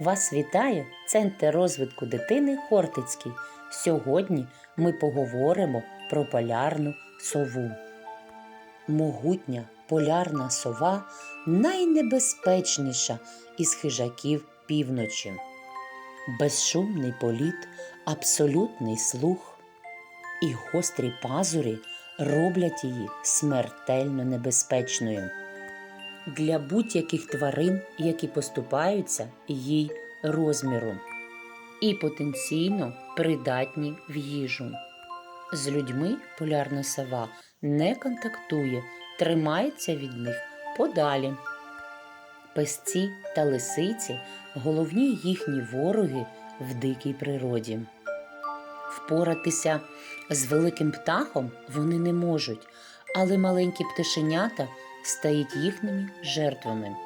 Вас вітає Центр розвитку дитини Хортицький. Сьогодні ми поговоримо про полярну сову. Могутня полярна сова найнебезпечніша із хижаків півночі. Безшумний політ, абсолютний слух і гострі пазурі роблять її смертельно небезпечною для будь-яких тварин, які поступаються їй розміром, і потенційно придатні в їжу. З людьми полярна сова не контактує, тримається від них подалі. Песці та лисиці головні їхні вороги в дикій природі. Впоратися з великим птахом вони не можуть, але маленькі пташенята стають їхніми жертвами.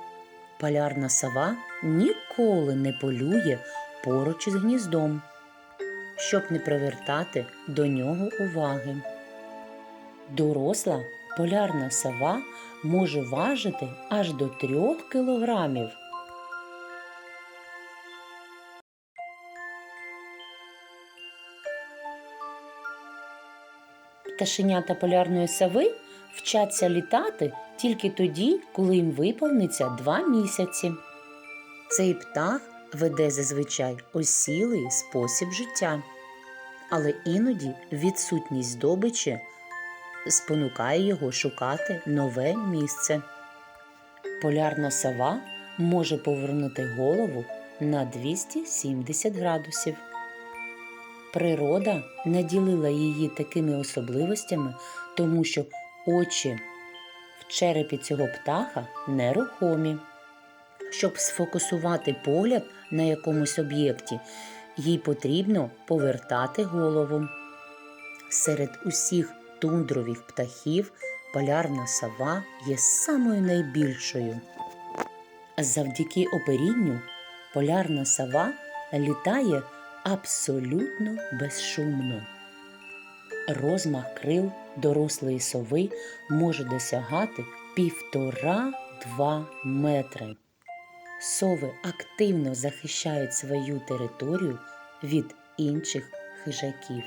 Полярна сова ніколи не полює поруч із гніздом, щоб не привертати до нього уваги. Доросла полярна сова може важити аж до трьох кілограмів. Пташенята полярної сови вчаться літати тільки тоді, коли їм виповниться два місяці. Цей птах веде зазвичай осілий спосіб життя, але іноді відсутність здобичі спонукає його шукати нове місце. Полярна сова може повернути голову на 270 градусів. Природа наділила її такими особливостями, тому що очі в черепі цього птаха нерухомі. Щоб сфокусувати погляд на якомусь об'єкті, їй потрібно повертати голову. Серед усіх тундрових птахів полярна сова є самою найбільшою. Завдяки оперінню полярна сова літає абсолютно безшумно. Розмах крил дорослої сови може досягати півтора-два метри. Сови активно захищають свою територію від інших хижаків.